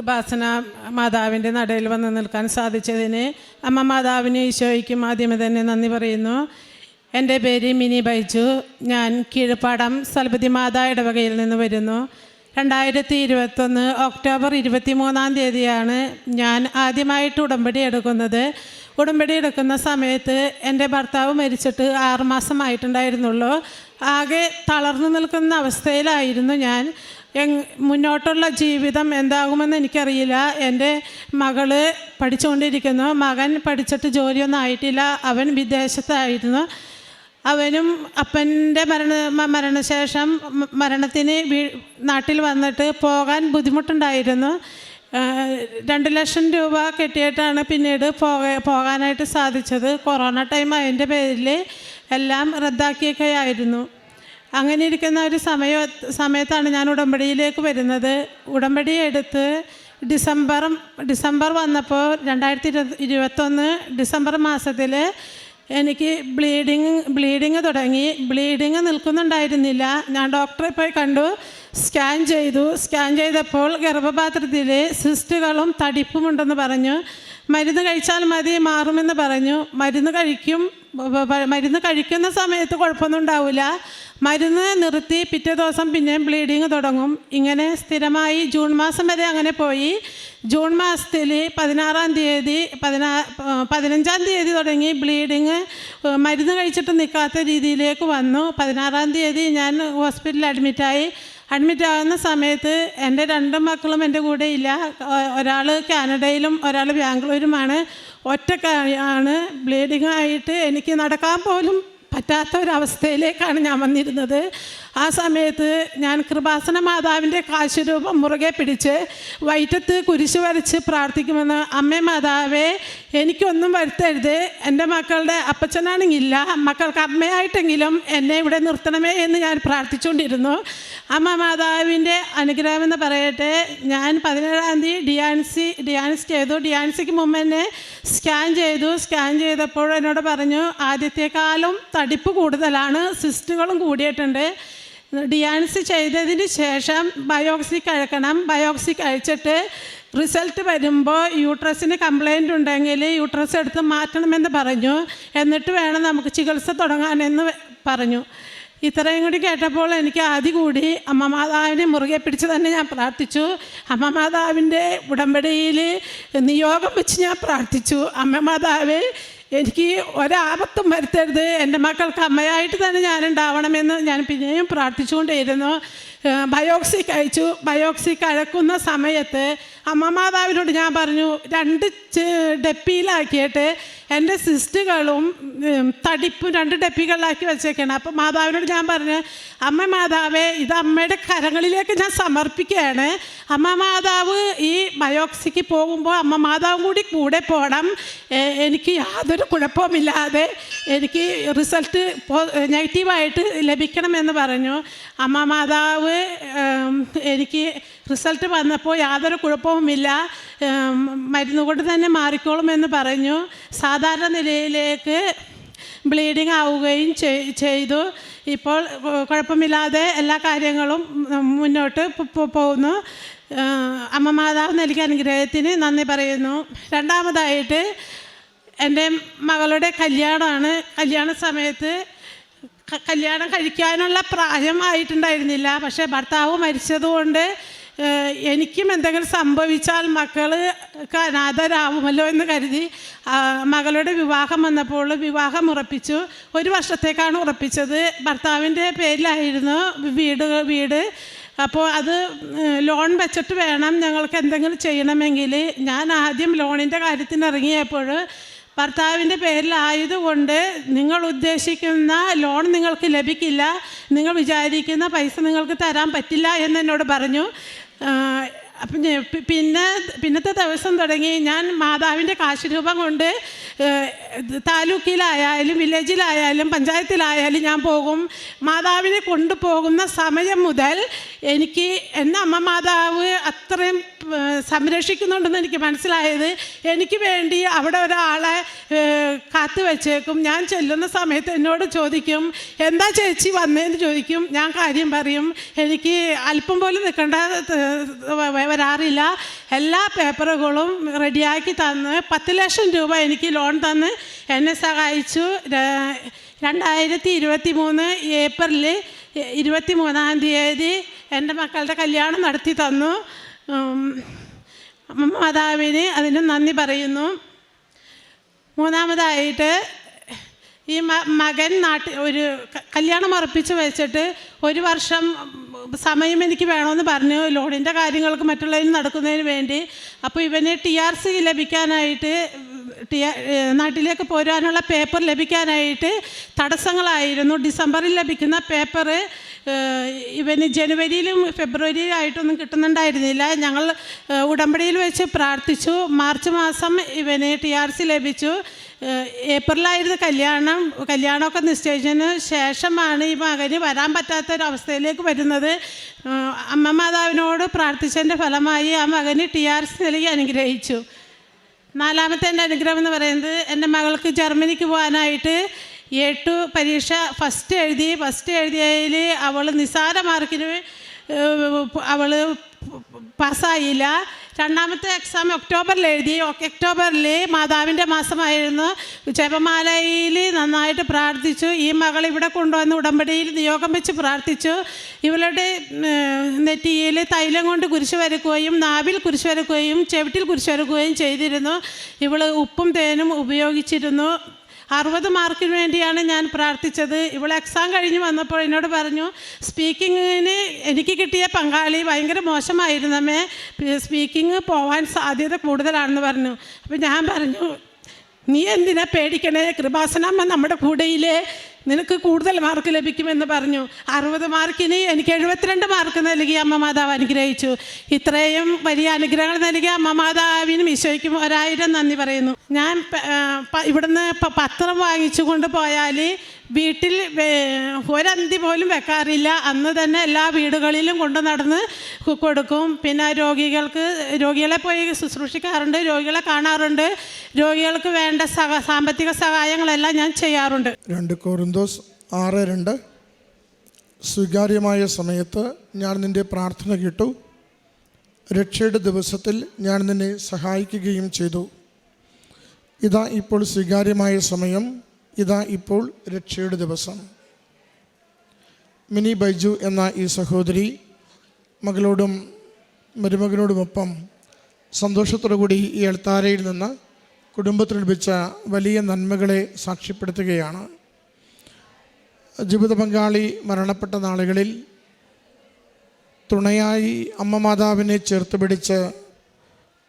കൃപാസന മാതാവിന്റെ നടയിൽ വന്ന് നിൽക്കാൻ സാധിച്ചതിന് അമ്മ മാതാവിന് ഈശോയ്ക്കും ആദ്യമേ തന്നെ നന്ദി പറയുന്നു. എന്റെ പേര് മിനി ബൈജു. ഞാൻ കീഴ്പ്പാടം സൽപതി മാതാ ഇടവകയിൽ നിന്ന് വരുന്നു. രണ്ടായിരത്തി ഇരുപത്തൊന്ന് ഒക്ടോബർ ഇരുപത്തി മൂന്നാം തീയതിയാണ് ഞാൻ ആദ്യമായിട്ട് ഉടമ്പടി എടുക്കുന്നത്. ഉടമ്പടി എടുക്കുന്ന സമയത്ത് എന്റെ ഭർത്താവ് മരിച്ചിട്ട് ആറുമാസമായിട്ടുണ്ടായിരുന്നുള്ളൂ ആകെ തളർന്നു നിൽക്കുന്ന അവസ്ഥയിലായിരുന്നു ഞാൻ. മുന്നോട്ടുള്ള ജീവിതം എന്താകുമെന്ന് എനിക്കറിയില്ല. എന്റെ മകൾ പഠിച്ചുകൊണ്ടിരിക്കുന്നു. മകൻ പഠിച്ചിട്ട് ജോലിയൊന്നും ആയിട്ടില്ല. അവൻ വിദേശത്തായിരുന്നു. അവനും അപ്പന്റെ മരണ മരണശേഷം മരണത്തിന് വീ നാട്ടിൽ വന്നിട്ട് പോകാൻ ബുദ്ധിമുട്ടുണ്ടായിരുന്നു. രണ്ട് ലക്ഷം രൂപ കെട്ടിയിട്ടാണ് പിന്നീട് പോക പോകാനായിട്ട് സാധിച്ചത്. കൊറോണ ടൈം അതിന്റെ പേരിൽ എല്ലാം റദ്ദാക്കിയൊക്കെയായിരുന്നു. അങ്ങനെ ഇരിക്കുന്ന ഒരു സമയ സമയത്താണ് ഞാൻ ഉടമ്പടിയിലേക്ക് വരുന്നത്. ഉടമ്പടി എടുത്ത് ഡിസംബർ ഡിസംബർ വന്നപ്പോൾ രണ്ടായിരത്തി ഇരുപത് ഇരുപത്തൊന്ന് ഡിസംബർ മാസത്തിൽ എനിക്ക് ബ്ലീഡിങ് ബ്ലീഡിങ് തുടങ്ങി. ബ്ലീഡിങ് നിൽക്കുന്നുണ്ടായിരുന്നില്ല. ഞാൻ ഡോക്ടറെ പോയി കണ്ടു. സ്കാൻ ചെയ്തു. സ്കാൻ ചെയ്തപ്പോൾ ഗർഭപാത്രത്തിൽ സിസ്റ്റുകളും തടിപ്പുമുണ്ടെന്ന് പറഞ്ഞു. മരുന്ന് കഴിച്ചാൽ മതി മാറുമെന്ന് പറഞ്ഞു. മരുന്ന് കഴിക്കും മരുന്ന് കഴിക്കുന്ന സമയത്ത് കുഴപ്പമൊന്നും ഉണ്ടാവില്ല. മരുന്ന് നിർത്തി പിറ്റേ ദിവസം പിന്നെയും ബ്ലീഡിങ് തുടങ്ങും. ഇങ്ങനെ സ്ഥിരമായി ജൂൺ മാസം വരെ അങ്ങനെ പോയി. ജൂൺ മാസത്തിൽ പതിനാറാം തീയതി പതിനാ പതിനഞ്ചാം തീയതി തുടങ്ങി ബ്ലീഡിങ് മരുന്ന് കഴിച്ചിട്ട് നിൽക്കാത്ത രീതിയിലേക്ക് വന്നു. പതിനാറാം തീയതി ഞാൻ ഹോസ്പിറ്റലിൽ അഡ്മിറ്റായി അഡ്മിറ്റ് ആകുന്ന സമയത്ത് എന്റെ രണ്ട് മക്കളും എന്റെ കൂടെ ഇല്ല. ഒരാൾ കാനഡയിലും ഒരാൾ ബാംഗ്ലൂരുമാണ്. ഒറ്റക്കാണ്. ബ്ലീഡിങ് ആയിട്ട് എനിക്ക് നടക്കാൻ പോലും പറ്റാത്ത ഒരവസ്ഥയിലേക്കാണ് ഞാൻ വന്നിരുന്നത്. ആ സമയത്ത് ഞാൻ കൃപാസന മാതാവിന്റെ കാശുരൂപം മുറുകെ പിടിച്ച് വയറ്റത്ത് കുരിശ് വരച്ച് പ്രാർത്ഥിക്കുമെന്ന് അമ്മേ മാതാവേ എനിക്കൊന്നും വരുത്തരുത്. എന്റെ മക്കളുടെ അപ്പച്ചനാണെങ്കില്ല മക്കൾക്ക് അമ്മയായിട്ടെങ്കിലും എന്നെ ഇവിടെ നിർത്തണമേ എന്ന് ഞാൻ പ്രാർത്ഥിച്ചുകൊണ്ടിരുന്നു. അമ്മ മാതാവിന്റെ അനുഗ്രഹം എന്ന് പറയട്ടെ. ഞാൻ പതിനേഴാം തീയതി ഡിയാൻസി ഡിയാൻസ് ചെയ്തു. ഡിയാൻസിക്ക് മുമ്പ് എന്നെ സ്കാൻ ചെയ്തു. സ്കാൻ ചെയ്തപ്പോൾ എന്നോട് പറഞ്ഞു ആദ്യത്തെക്കാളും തടിപ്പ് കൂടുതലാണ്. സിസ്റ്റുകളും കൂടിയിട്ടുണ്ട്. ഡിയാൻസ് ചെയ്തതിന് ശേഷം ബയോക്സി കഴിക്കണം ബയോക്സി കഴിച്ചിട്ട് റിസൾട്ട് വരുമ്പോൾ യൂട്രസിന് കംപ്ലൈന്റ് ഉണ്ടെങ്കിൽ യൂട്രസ് എടുത്ത് മാറ്റണമെന്ന് പറഞ്ഞു. എന്നിട്ട് വേണം നമുക്ക് ചികിത്സ തുടങ്ങാനെന്ന് പറഞ്ഞു. ഇത്രയും കൂടി കേട്ടപ്പോൾ എനിക്ക് ആദ്യ കൂടി അമ്മ മാതാവിനെ മുറുകെ പിടിച്ച് തന്നെ ഞാൻ പ്രാർത്ഥിച്ചു. അമ്മ മാതാവിന്റെ ഉടമ്പടിയിൽ നിയോഗം വെച്ച് ഞാൻ പ്രാർത്ഥിച്ചു. അമ്മ മാതാവ് എനിക്ക് ഒരാപത്തും വരുത്തരുത്. എന്റെ മക്കൾക്ക് അമ്മയായിട്ട് തന്നെ ഞാൻ ഉണ്ടാവണമെന്ന് ഞാൻ പിന്നെയും പ്രാർത്ഥിച്ചുകൊണ്ടേയിരുന്നു. ബയോക്സി കഴിച്ചു. ബയോക്സി കഴക്കുന്ന സമയത്ത് അമ്മ മാതാവിനോട് ഞാൻ പറഞ്ഞു രണ്ട് ഡപ്പിയിലാക്കിയിട്ട് എന്റെ സിസ്റ്റുകളും തടിപ്പും രണ്ട് ഡപ്പികളിലാക്കി വെച്ചേക്കാണ്. അപ്പോൾ മാതാവിനോട് ഞാൻ പറഞ്ഞു അമ്മ മാതാവേ ഇത് അമ്മയുടെ കരങ്ങളിലേക്ക് ഞാൻ സമർപ്പിക്കുകയാണ്. അമ്മ മാതാവ് ഈ മയോക്സിക്ക് പോകുമ്പോൾ അമ്മ മാതാവും കൂടി കൂടെ പോകണം എനിക്ക് യാതൊരു കുഴപ്പമില്ലാതെ എനിക്ക് റിസൾട്ട് നെഗറ്റീവായിട്ട് ലഭിക്കണമെന്ന് പറഞ്ഞു. അമ്മ മാതാവ് എനിക്ക് റിസൾട്ട് വന്നപ്പോൾ യാതൊരു കുഴപ്പവുമില്ല. ഉം, മരുന്ന് കൊണ്ട് തന്നെ മാറിക്കോളും എന്ന് പറഞ്ഞു. സാധാരണ നിലയിലേക്ക് ബ്ലീഡിങ് ആവുകയും ചെയ്തു. ഇപ്പോൾ കുഴപ്പമില്ലാതെ എല്ലാ കാര്യങ്ങളും മുന്നോട്ട് പോകുന്നു. അമ്മ മാതാവ് നൽകിയ അനുഗ്രഹത്തിന് നന്ദി പറയുന്നു. രണ്ടാമതായിട്ട് എന്റെ മകളുടെ കല്യാണമാണ്. കല്യാണ സമയത്ത് കല്യാണം കഴിക്കാനുള്ള പ്രായം ആയിട്ടുണ്ടായിരുന്നില്ല. പക്ഷേ ഭർത്താവ് മരിച്ചതുകൊണ്ട് എനിക്കും എന്തെങ്കിലും സംഭവിച്ചാൽ മക്കൾ അനാഥരാകുമല്ലോ എന്ന് കരുതി മകളുടെ വിവാഹം വന്നപ്പോൾ വിവാഹം ഉറപ്പിച്ചു. ഒരു വർഷത്തേക്കാണ് ഉറപ്പിച്ചത്. ഭർത്താവിന്റെ പേരിലായിരുന്നു വീട് വീട്. അപ്പോൾ അത് ലോൺ വെച്ചിട്ട് വേണം ഞങ്ങൾക്ക് എന്തെങ്കിലും ചെയ്യണമെങ്കിൽ. ഞാൻ ആദ്യം ലോണിന്റെ കാര്യത്തിന് ഇറങ്ങിയപ്പോൾ ഭർത്താവിന്റെ പേരിലായതുകൊണ്ട് നിങ്ങൾ ഉദ്ദേശിക്കുന്ന ലോൺ നിങ്ങൾക്ക് ലഭിക്കില്ല. നിങ്ങൾ വിചാരിക്കുന്ന പൈസ നിങ്ങൾക്ക് തരാൻ പറ്റില്ല എന്ന് എന്നോട് പറഞ്ഞു. അപ്പം പിന്നെ പിന്നത്തെ ദിവസം തുടങ്ങി ഞാൻ മാതാവിന്റെ കാശ് രൂപം കൊണ്ട് താലൂക്കിലായാലും വില്ലേജിലായാലും പഞ്ചായത്തിലായാലും ഞാൻ പോകും. മാതാവിനെ കൊണ്ടുപോകുന്ന സമയം മുതൽ എനിക്ക് എന്നെ അമ്മ മാതാവ് അത്രയും സംരക്ഷിക്കുന്നുണ്ടെന്ന് എനിക്ക് മനസ്സിലായത് എനിക്ക് വേണ്ടി അവിടെ ഒരാളെ കാത്തു വെച്ചേക്കും. ഞാൻ ചെല്ലുന്ന സമയത്ത് എന്നോട് ചോദിക്കും എന്താ ചേച്ചി വന്നതെന്ന് ചോദിക്കും. ഞാൻ കാര്യം പറയും. എനിക്ക് അല്പം പോലും നിൽക്കേണ്ട വരാറില്ല. എല്ലാ പേപ്പറുകളും റെഡിയാക്കി തന്ന് പത്ത് ലക്ഷം രൂപ എനിക്ക് ലോൺ തന്ന് എന്നെ സഹായിച്ചു. രണ്ടായിരത്തി ഇരുപത്തി മൂന്ന് ഏപ്രിൽ ഇരുപത്തി മൂന്നാം തീയതി എന്റെ മക്കളുടെ കല്യാണം നടത്തി തന്നു. മാതാവിന് അതിന് നന്ദി പറയുന്നു. മൂന്നാമതായിട്ട് ഈ മകൻ നാട്ടിൽ ഒരു കല്യാണം ഉറപ്പിച്ച് വെച്ചിട്ട് ഒരു വർഷം സമയം എനിക്ക് വേണമെന്ന് പറഞ്ഞു. ലോണിന്റെ കാര്യങ്ങൾക്ക് മറ്റുള്ളതിന് നടക്കുന്നതിന് വേണ്ടി. അപ്പോൾ ഇവന് ടി ആർ സി ലഭിക്കാനായിട്ട് ടി നാട്ടിലേക്ക് പോരാനുള്ള പേപ്പർ ലഭിക്കാനായിട്ട് തടസ്സങ്ങളായിരുന്നു. ഡിസംബറിൽ ലഭിക്കുന്ന പേപ്പർ ഇവന് ജനുവരിയിലും ഫെബ്രുവരിയിലും ആയിട്ടൊന്നും കിട്ടുന്നുണ്ടായിരുന്നില്ല. ഞങ്ങൾ ഉടമ്പടിയിൽ വെച്ച് പ്രാർത്ഥിച്ചു. മാർച്ച് മാസം ഇവന് ടി ആർ സി ലഭിച്ചു. ഏപ്രിലായിരുന്നു കല്യാണം. കല്യാണമൊക്കെ നിശ്ചയിച്ചതിന് ശേഷമാണ് ഈ മകന് വരാൻ പറ്റാത്തൊരവസ്ഥയിലേക്ക് വരുന്നത്. ഏഹ്, അമ്മ മാതാവിനോട് പ്രാർത്ഥിച്ചതിന്റെ ഫലമായി ആ മകന് ടി ആർ സി നൽകി അനുഗ്രഹിച്ചു. നാലാമത്തെ എന്റെ അനുഗ്രഹം എന്ന് പറയുന്നത് എന്റെ മകൾക്ക് ജർമ്മനിക്ക് പോകാനായിട്ട് എട്ടു പരീക്ഷ ഫസ്റ്റ് എഴുതി ഫസ്റ്റ് എഴുതിയതിൽ അവൾ നിസ്സാര മാർക്കിന് അവൾ പാസ്സായില്ല. രണ്ടാമത്തെ എക്സാം ഒക്ടോബറിൽ എഴുതി. ഒക്- ഒക്ടോബറിൽ മാതാവിന്റെ മാസമായിരുന്നു. ജപമാലയിൽ നന്നായിട്ട് പ്രാർത്ഥിച്ചു. ഈ മകൾ ഇവിടെ കൊണ്ടുവന്ന് ഉടമ്പടിയിൽ നിയോഗം വെച്ച് പ്രാർത്ഥിച്ചു. ഇവളുടെ നെറ്റിയിൽ തൈലം കൊണ്ട് കുരിശ് വരക്കുകയും നാവിൽ കുരിശ് വരക്കുകയും ചെവിട്ടിൽ കുരിശ് വരക്കുകയും ചെയ്തിരുന്നു. ഇവൾ ഉപ്പും തേനും ഉപയോഗിച്ചിരുന്നു. അറുപത് മാർക്കിന് വേണ്ടിയാണ് ഞാൻ പ്രാർത്ഥിച്ചത്. ഇവൾ എക്സാം കഴിഞ്ഞ് വന്നപ്പോൾ എന്നോട് പറഞ്ഞു സ്പീക്കിങ്ങിന് എനിക്ക് കിട്ടിയ പങ്കാളി ഭയങ്കര മോശമായിരുന്നമ്മേ സ്പീക്കിംഗ് പോവാൻ സാധ്യത കൂടുതലാണെന്ന് പറഞ്ഞു. അപ്പോൾ ഞാൻ പറഞ്ഞു നീ എന്തിനാ പേടിക്കണേ? കൃപാസനമ്മ നമ്മുടെ കൂടെയില്ലേ. നിനക്ക് കൂടുതൽ മാർക്ക് ലഭിക്കുമെന്ന് പറഞ്ഞു. അറുപത് മാർക്കിന് എനിക്ക് എഴുപത്തിരണ്ട് മാർക്ക് നൽകി അമ്മ മാതാവ് അനുഗ്രഹിച്ചു. ഇത്രയും വലിയ അനുഗ്രഹങ്ങൾ നൽകിയ അമ്മ മാതാവിനും ഈശോയ്ക്കും ഒരായിരം നന്ദി പറയുന്നു. ഞാൻ ഇവിടുന്ന് പത്രം വാങ്ങിച്ചു കൊണ്ട് പോയാൽ വീട്ടിൽ ഒരന്തി പോലും വെക്കാറില്ല. അന്ന് തന്നെ എല്ലാ വീടുകളിലും കൊണ്ടു നടന്ന് കൊടുക്കും. പിന്നെ രോഗികൾക്ക് രോഗികളെ പോയി ശുശ്രൂഷിക്കാറുണ്ട് രോഗികളെ കാണാറുണ്ട്. രോഗികൾക്ക് വേണ്ട സഹ സാമ്പത്തിക സഹായങ്ങളെല്ലാം ഞാൻ ചെയ്യാറുണ്ട്. രണ്ട് കോറിന്തോസ് ആറ് രണ്ട്. സ്വീകാര്യമായ സമയത്ത് ഞാൻ നിന്റെ പ്രാർത്ഥന കേട്ടു. രക്ഷയുടെ ദിവസത്തിൽ ഞാൻ നിന്നെ സഹായിക്കുകയും ചെയ്തു. ഇതാ ഇപ്പോൾ സ്വീകാര്യമായ സമയം. ഇതാ ഇപ്പോൾ രക്ഷയുടെ ദിവസം. മിനി ബൈജു എന്ന ഈ സഹോദരി മകളോടും മരുമകനോടുമൊപ്പം സന്തോഷത്തോടു കൂടി ഈ എൽത്താരയിൽ നിന്ന് കുടുംബത്തിൽ ലഭിച്ച വലിയ നന്മകളെ സാക്ഷ്യപ്പെടുത്തുകയാണ്. ജീവിത പങ്കാളി മരണപ്പെട്ട നാളുകളിൽ തുണയായി അമ്മ മാതാവിനെ ചേർത്ത് പിടിച്ച്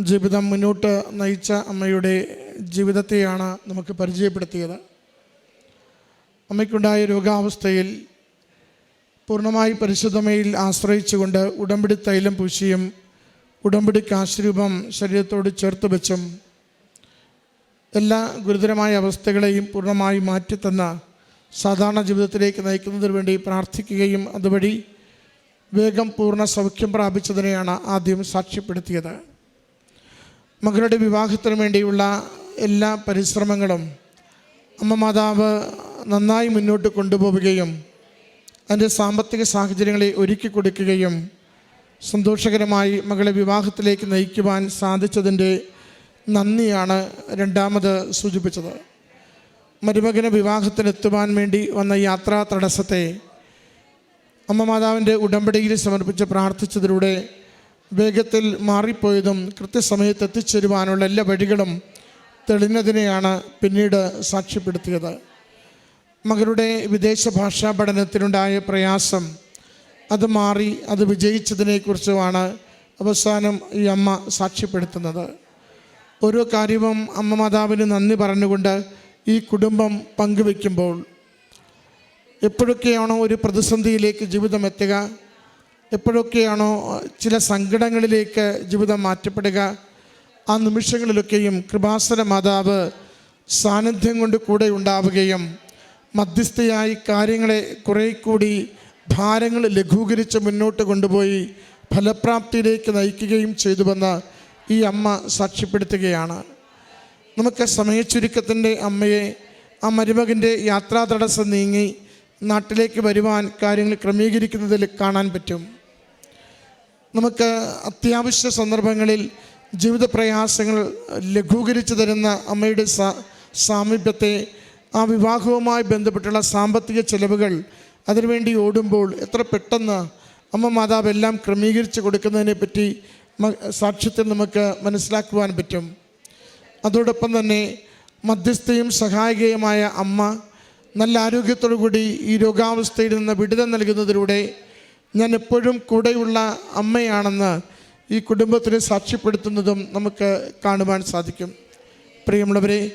ജീവിതം മുന്നോട്ട് നയിച്ച അമ്മയുടെ ജീവിതത്തെയാണ് നമുക്ക് പരിചയപ്പെടുത്തിയത്. അമ്മയ്ക്കുണ്ടായ രോഗാവസ്ഥയിൽ പൂർണമായി പരിശുദ്ധമയിൽ ആശ്രയിച്ചുകൊണ്ട് ഉടമ്പടി തൈലം പൂശിയും ഉടമ്പടി കാശ്രൂപം ശരീരത്തോട് ചേർത്ത് വെച്ചും എല്ലാ ഗുരുതരമായ അവസ്ഥകളെയും പൂർണമായി മാറ്റിത്തന്ന സാധാരണ ജീവിതത്തിലേക്ക് നയിക്കുന്നതിന് വേണ്ടി പ്രാർത്ഥിക്കുകയും അതുവഴി വേഗം പൂർണ സൗഖ്യം പ്രാപിച്ചതിനെയാണ് ആദ്യം സാക്ഷ്യപ്പെടുത്തിയത്. മകളുടെ വിവാഹത്തിന് വേണ്ടിയുള്ള എല്ലാ പരിശ്രമങ്ങളും അമ്മ മാതാവ് നന്നായി മുന്നോട്ട് കൊണ്ടുപോവുകയും അതിന്റെ സാമ്പത്തിക സാഹചര്യങ്ങളെ ഒരുക്കി കൊടുക്കുകയും സന്തോഷകരമായി മകളെ വിവാഹത്തിലേക്ക് നയിക്കുവാൻ സാധിച്ചതിന്റെ നന്ദിയാണ് രണ്ടാമത് സൂചിപ്പിച്ചത്. മരുമകന് വിവാഹത്തിനെത്തുവാൻ വേണ്ടി വന്ന യാത്രാ തടസ്സത്തെ അമ്മ മാതാവിന്റെ ഉടമ്പടിയിൽ സമർപ്പിച്ച് പ്രാർത്ഥിച്ചതിലൂടെ വേഗത്തിൽ മാറിപ്പോയതും കൃത്യസമയത്ത് എത്തിച്ചേരുവാനുള്ള എല്ലാ വഴികളും തെളിഞ്ഞതിനെയാണ് പിന്നീട് സാക്ഷ്യപ്പെടുത്തിയത്. മകളുടെ വിദേശ ഭാഷാ പഠനത്തിനുണ്ടായ പ്രയാസം അത് മാറി അത് വിജയിച്ചതിനെക്കുറിച്ചുമാണ് അവസാനം ഈ അമ്മ സാക്ഷ്യപ്പെടുത്തുന്നത്. ഓരോ കാര്യവും അമ്മ മാതാവിന് നന്ദി പറഞ്ഞുകൊണ്ട് ഈ കുടുംബം പങ്കുവെക്കുമ്പോൾ എപ്പോഴൊക്കെയാണോ ഒരു പ്രതിസന്ധിയിലേക്ക് ജീവിതം എത്തുക? എപ്പോഴൊക്കെയാണോ ചില സങ്കടങ്ങളിലേക്ക് ജീവിതം മാറ്റപ്പെടുക? ആ നിമിഷങ്ങളിലൊക്കെയും കൃപാസന മാതാവ് സാന്നിധ്യം കൊണ്ട് കൂടെ ഉണ്ടാവുകയും മധ്യസ്ഥയായി കാര്യങ്ങളെ കുറേ കൂടി ഭാരങ്ങൾ ലഘൂകരിച്ച് മുന്നോട്ട് കൊണ്ടുപോയി ഫലപ്രാപ്തിയിലേക്ക് നയിക്കുകയും ചെയ്തുവെന്ന് ഈ അമ്മ സാക്ഷ്യപ്പെടുത്തുകയാണ്. നമുക്ക് സമയച്ചുരുക്കത്തിന്റെ അമ്മയെ ആ മരുമകന്റെ യാത്രാ തടസ്സം നീങ്ങി നാട്ടിലേക്ക് വരുവാൻ കാര്യങ്ങൾ ക്രമീകരിക്കുന്നതിൽ കാണാൻ പറ്റും. നമുക്ക് അത്യാവശ്യ സന്ദർഭങ്ങളിൽ ജീവിത പ്രയാസങ്ങൾ ലഘൂകരിച്ചു തരുന്ന അമ്മയുടെ സാമീപ്യത്തെ ആ വിവാഹവുമായി ബന്ധപ്പെട്ടുള്ള സാമ്പത്തിക ചെലവുകൾ അതിനുവേണ്ടി ഓടുമ്പോൾ എത്ര പെട്ടെന്ന് അമ്മ മാതാവ് എല്ലാം ക്രമീകരിച്ച് കൊടുക്കുന്നതിനെ പറ്റി സാക്ഷ്യത്തിൽ നമുക്ക് മനസ്സിലാക്കുവാൻ പറ്റും. അതോടൊപ്പം തന്നെ മധ്യസ്ഥയും സഹായികയുമായ അമ്മ നല്ല ആരോഗ്യത്തോടു കൂടി ഈ രോഗാവസ്ഥയിൽ നിന്ന് വിടുതൽ നൽകുന്നതിലൂടെ ഞാൻ എപ്പോഴും കൂടെയുള്ള അമ്മയാണെന്ന് ഈ കുടുംബത്തിന് സാക്ഷ്യപ്പെടുത്തുന്നതും നമുക്ക് കാണുവാൻ സാധിക്കും. പ്രിയമുള്ളവരെ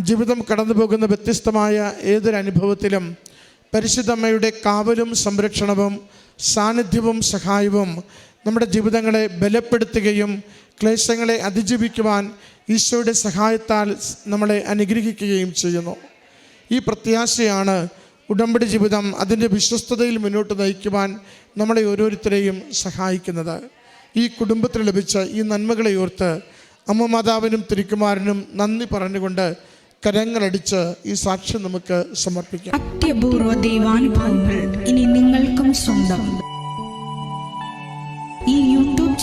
ജീവിതം കടന്നു പോകുന്ന വ്യത്യസ്തമായ ഏതൊരനുഭവത്തിലും പരിശുദ്ധമ്മയുടെ കാവലും സംരക്ഷണവും സാന്നിധ്യവും സഹായവും നമ്മുടെ ജീവിതങ്ങളെ ബലപ്പെടുത്തുകയും ക്ലേശങ്ങളെ അതിജീവിക്കുവാൻ ഈശോയുടെ സഹായത്താൽ നമ്മളെ അനുഗ്രഹിക്കുകയും ചെയ്യുന്നു. ഈ പ്രത്യാശയാണ് ഉടമ്പടി ജീവിതം അതിന്റെ വിശ്വസ്തതയിൽ മുന്നോട്ട് നയിക്കുവാൻ നമ്മളെ ഓരോരുത്തരെയും സഹായിക്കുന്നത്. ഈ കുടുംബത്തിൽ ലഭിച്ച ഈ നന്മകളെ ഓർത്ത് അമ്മ മാതാവിനും തിരുക്കുമാരനും നന്ദി പറഞ്ഞുകൊണ്ട് കരങ്ങളടിച്ച് ഈ സാക്ഷ്യം നമുക്ക് സമർപ്പിക്കാം. അത്യപൂർവ ദൈവാനുഭവങ്ങൾ ഇനി നിങ്ങൾക്കും സ്വന്തം.